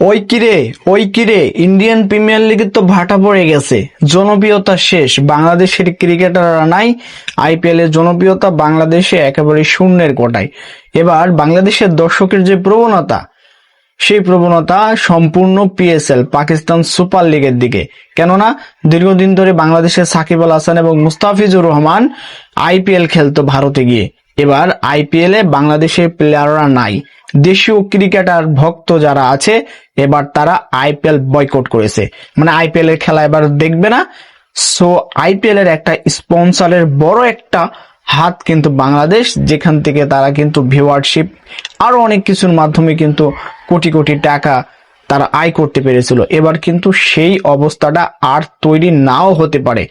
ওই কিরে ওই কিরে ইন্ডিয়ান প্রিমিয়ার লিগের তো ভাটা পড়ে গেছে। জনপ্রিয়তা শেষ। বাংলাদেশের ক্রিকেটাররা নাই। আইপিএল এর জনপ্রিয়তা বাংলাদেশে একেবারে শূন্যের কোটায়। এবার বাংলাদেশের দর্শকের যে প্রবণতা, সেই প্রবণতা সম্পূর্ণ পিএসএল পাকিস্তান সুপার লিগের দিকে। কেননা, দীর্ঘদিন ধরে বাংলাদেশের সাকিব আল হাসান এবং মুস্তাফিজুর রহমান আইপিএল খেলতো ভারতে গিয়ে। এবার আইপিএল বাংলাদেশের প্লেয়াররা নাই। দেশীয় ক্রিকেটার ভক্ত যারা আছে, এবার তারা আইপিএল বয়কট করেছে। মানে আইপিএল এর খেলা এবার দেখবে না। সো আইপিএল এর একটা স্পন্সরের বড় একটা হাত কিন্তু বাংলাদেশ। যেখান থেকে তারা কিন্তু ভিউয়ারশিপ আরও অনেক কিছুর মাধ্যমে কিন্তু কোটি কোটি টাকা তারা আয় করতে পেরেছিল। এবার কিন্তু সেই অবস্থাটা আর তৈরি নাও হতে পারে।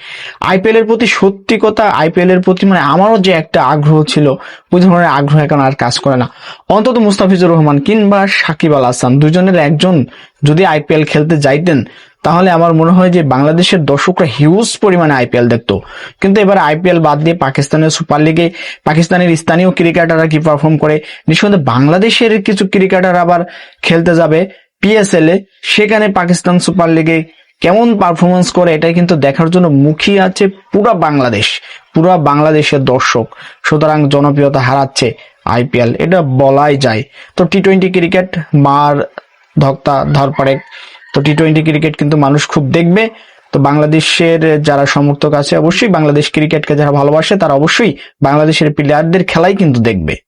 আইপিএল এর প্রতি সত্যি কথা আইপিএল এর প্রতি মানে আমারও যে একটা আগ্রহ ছিল, ওই ধরনের আগ্রহ এখন আর কাজ করে না। অন্তত মুস্তাফিজুর রহমান কিংবা সাকিব আল হাসান দুজনের একজন যদি আইপিএল খেলতে যাইতেন, তাহলে আমার মনে হয় যে বাংলাদেশের দর্শকরা হিউজ পরিমাণে আইপিএল দেখতো। কিন্তু এবার আইপিএল বাদ দিয়ে পাকিস্তানের সুপার লিগে পাকিস্তানের স্থানীয় ক্রিকেটাররা কি পারফর্ম করে? নিঃসন্দেহে বাংলাদেশের কিছু ক্রিকেটার আবার খেলতে যাবে। পিএসএল এ, সেখানে পাকিস্তান সুপার লিগে কেমন পারফরমেন্স করে এটাই কিন্তু দেখার জন্য মুখিয়ে আছে পুরা বাংলাদেশ, পুরা বাংলাদেশের দর্শক। সুতরাং জনপ্রিয়তা হারাচ্ছে আইপিএল এটা বলাই যায়। তো টি টোয়েন্টি ক্রিকেট মার ধক্তা ধরপাড়ে তো টি টোয়েন্টি ক্রিকেট কিন্তু মানুষ খুব দেখবে। তো বাংলাদেশের যারা সমর্থক আছে, অবশ্যই বাংলাদেশ ক্রিকেটকে যারা ভালোবাসে, তারা অবশ্যই বাংলাদেশের প্লেয়ারদের খেলাই কিন্তু দেখবে।